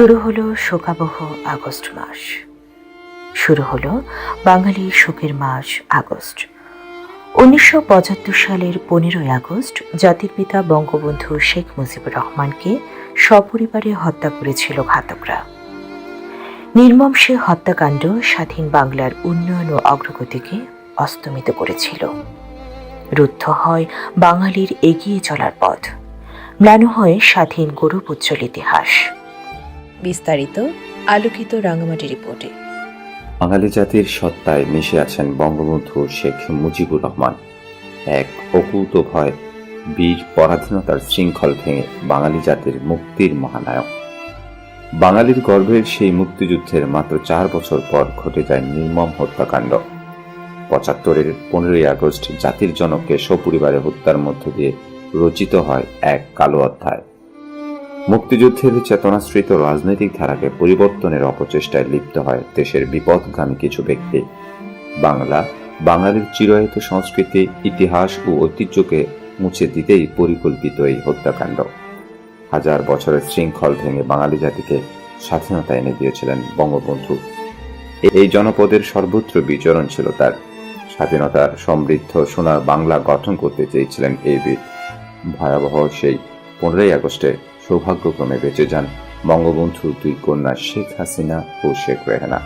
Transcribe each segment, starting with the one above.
শুরু হলো শোকাবহ আগস্ট মাস। শুরু হলো বাঙালি শোকের মাস আগস্ট। উনিশশো পঁচাত্তর সালের পনেরোই আগস্ট জাতির পিতা বঙ্গবন্ধু শেখ মুজিবুর রহমানকে সপরিবারে হত্যা করেছিল ঘাতকরা। নির্মম সে হত্যাকাণ্ড স্বাধীন বাংলার উন্নয়ন ও অগ্রগতিকে অস্তমিত করেছিল। রুদ্ধ হয় বাঙালির এগিয়ে চলার পথ। ম্লান হয় স্বাধীন গৌরব উজ্জ্বল ইতিহাস। বিস্তারিত আলোকিত রাঙামাটি রিপোর্টে। বাঙালি জাতির সত্তায় মিশে আছেন বঙ্গবন্ধু শেখ মুজিবুর রহমান। এক অকুত ভয়, বীর পরাধীনতার শৃঙ্খল ভেঙে বাঙালি জাতির মুক্তির মহানায়ক। বাঙালির গর্ভের সেই মুক্তিযুদ্ধের মাত্র চার বছর পর ঘটে যায় নির্মম হত্যাকাণ্ড। পঁচাত্তরের পনেরোই আগস্ট জাতির জনককে সপরিবারে হত্যার মধ্য দিয়ে রচিত হয় এক কালো অধ্যায়। মুক্তিযুদ্ধের চেতনাশ্রিত রাজনৈতিক ধারাকে পরিবর্তনের অপচেষ্টায় লিপ্ত হয় দেশের বিপদগামী কিছু ব্যক্তি। বাংলা, বাঙালির চিরায়ত সংস্কৃতি, ইতিহাস ও ঐতিহ্যকে মুছে দিতেই পরিকল্পিত এই হত্যাকাণ্ড। হাজার বছরের শৃঙ্খল ভেঙে বাঙালি জাতিকে স্বাধীনতা এনে দিয়েছিলেন বঙ্গবন্ধু। এই জনপদের সর্বত্র বিচরণ ছিল তার। স্বাধীনতার সমৃদ্ধ সোনার বাংলা গঠন করতে চেয়েছিলেন এই বীর ভয়াবহ সেই পনেরোই আগস্টে সৌভাগ্যক্রমে বেঁচে যান বঙ্গবন্ধুর দুই কন্যা শেখ হাসিনা ও শেখ রেহানা।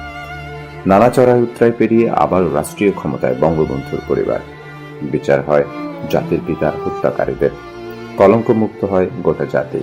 নানা চড়াই উত্তরায় পেরিয়ে আবার রাষ্ট্রীয় ক্ষমতায় বঙ্গবন্ধুর পরিবার। বিচার হয় জাতির পিতার হত্যাকারীদের। কলঙ্কমুক্ত হয় গোটা জাতি।